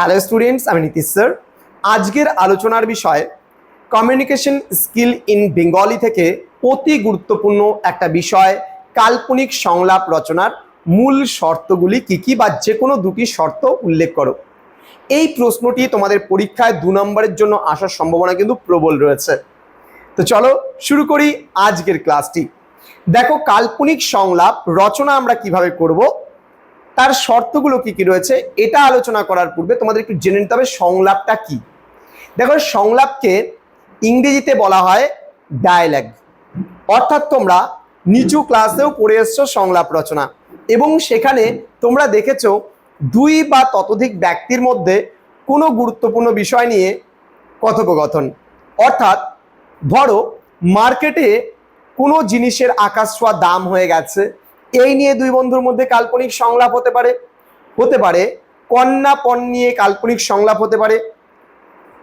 Hello students আমি Nitish sir আজকের আলোচনার বিষয় কমিউনিকেশন স্কিল ইন বেঙ্গলি থেকে অতি গুরুত্বপূর্ণ একটা বিষয়, কাল্পনিক সংলাপ রচনার মূল শর্তগুলি কি কি বা যে কোনো দুটি শর্ত উল্লেখ করো। এই প্রশ্নটি তোমাদের পরীক্ষায় দু নম্বরের জন্য আসার সম্ভাবনা কিন্তু প্রবল রয়েছে। তো চলো শুরু করি আজকের ক্লাসটি দেখো, কাল্পনিক সংলাপ রচনা আমরা কীভাবে করব? তার শর্তগুলো কি কি রয়েছে, এটা আলোচনা করার পূর্বে তোমাদের একটু জেনে নিতে হবে সংলাপটা কি। দেখো, সংলাপকে ইংরেজিতে বলা হয় ডায়ালগ অর্থাৎ তোমরা নিচু ক্লাসেও পড়ে এসছো সংলাপ রচনা, এবং সেখানে তোমরা দেখেছ দুই বা ততোধিক ব্যক্তির মধ্যে কোনো গুরুত্বপূর্ণ বিষয় নিয়ে কথোপকথন। অর্থাৎ ধরো মার্কেটে কোনো জিনিসের আকাশ ছোঁয়া দাম হয়ে গেছে এই নিয়ে দুই বন্ধুর মধ্যে কাল্পনিক সংলাপ হতে পারে হতে পারে, কন্যা পণ নিয়ে কাল্পনিক সংলাপ হতে পারে,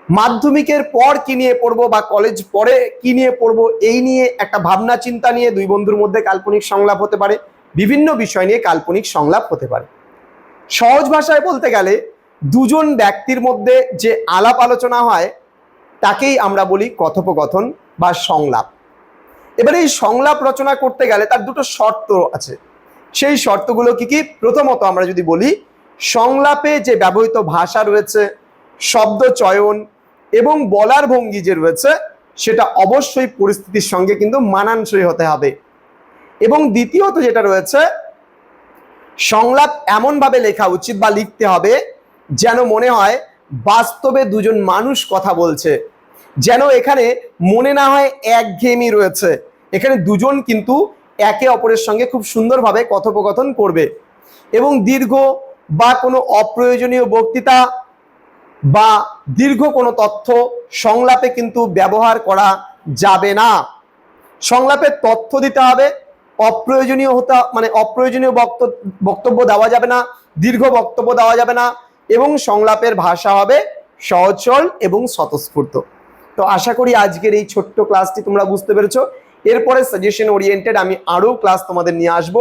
মাধ্যমিকের পর কি নিয়ে পড়ব বা কলেজ পরে কি নিয়ে পড়ব, এই নিয়ে একটা ভাবনা চিন্তা নিয়ে দুই বন্ধুর মধ্যে কাল্পনিক সংলাপ হতে পারে, বিভিন্ন বিষয় নিয়ে কাল্পনিক সংলাপ হতে পারে। সহজ ভাষায় বলতে গেলে, দুজন ব্যক্তির মধ্যে যে আলাপ আলোচনা হয়, তাকেই আমরা বলি কথোপকথন বা সংলাপ। এবারে এই সংলাপ রচনা করতে গেলে তার দুটো শর্ত আছে। সেই শর্তগুলো কি কি? প্রথমত আমরা যদি বলি, সংলাপে যে ব্যবহৃত ভাষা রয়েছে, শব্দ চয়ন এবং বলার ভঙ্গি যে রয়েছে, সেটা অবশ্যই পরিস্থিতির সঙ্গে কিন্তু মানানসই হতে হবে। এবং দ্বিতীয়ত যেটা রয়েছে, সংলাপ এমনভাবে লেখা উচিত বা লিখতে হবে যেন মনে হয় বাস্তবে দুজন মানুষ কথা বলছে। যেন এখানে মনে না হয় একঘেয়েমি রয়েছে। এখানে দুজন কিন্তু একে অপরের সঙ্গে খুব সুন্দরভাবে কথোপকথন করবে এবং দীর্ঘ বা কোনো অপ্রয়োজনীয় বক্তৃতা বা দীর্ঘ কোনো তথ্য সংলাপে কিন্তু ব্যবহার করা যাবে না। সংলাপে তথ্য দিতে হবে, অপ্রয়োজনীয় হতে মানে অপ্রয়োজনীয় বক্ত- বক্তব্য দেওয়া যাবে না, দীর্ঘ বক্তব্য দেওয়া যাবে না এবং সংলাপের ভাষা হবে সহজ এবং স্বতঃস্ফূর্ত। তো আশা করি আজকের এই ছোট্ট ক্লাসটি তোমরা বুঝতে পেরেছ। এরপরে সাজেশন ওরিয়েন্টেড আমি আরও ক্লাস তোমাদের নিয়ে আসব।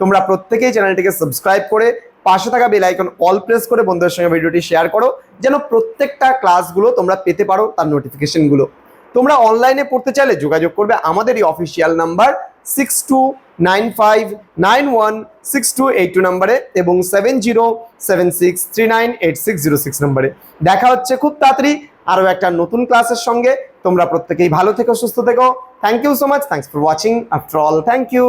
তোমরা প্রত্যেকেই চ্যানেলটিকে সাবস্ক্রাইব করে পাশে থাকা বেল আইকন অল প্রেস করে বন্ধুদের সঙ্গে ভিডিওটি শেয়ার করো, যেন প্রত্যেকটা ক্লাসগুলো তোমরা পেতে পারো তার নোটিফিকেশনগুলো তোমরা অনলাইনে পড়তে চাইলে যোগাযোগ করবে আমাদের এই official number six two nine five nine one six two eight two নাম্বারে এবং seven zero seven six three nine eight six zero six নাম্বারে। দেখা হচ্ছে খুব তাড়াতাড়ি আরও একটা নতুন ক্লাসের সঙ্গে। তোমরা প্রত্যেকেই ভালো থেকো, সুস্থ থেকো। Thank you so much thanks for watching after all thank you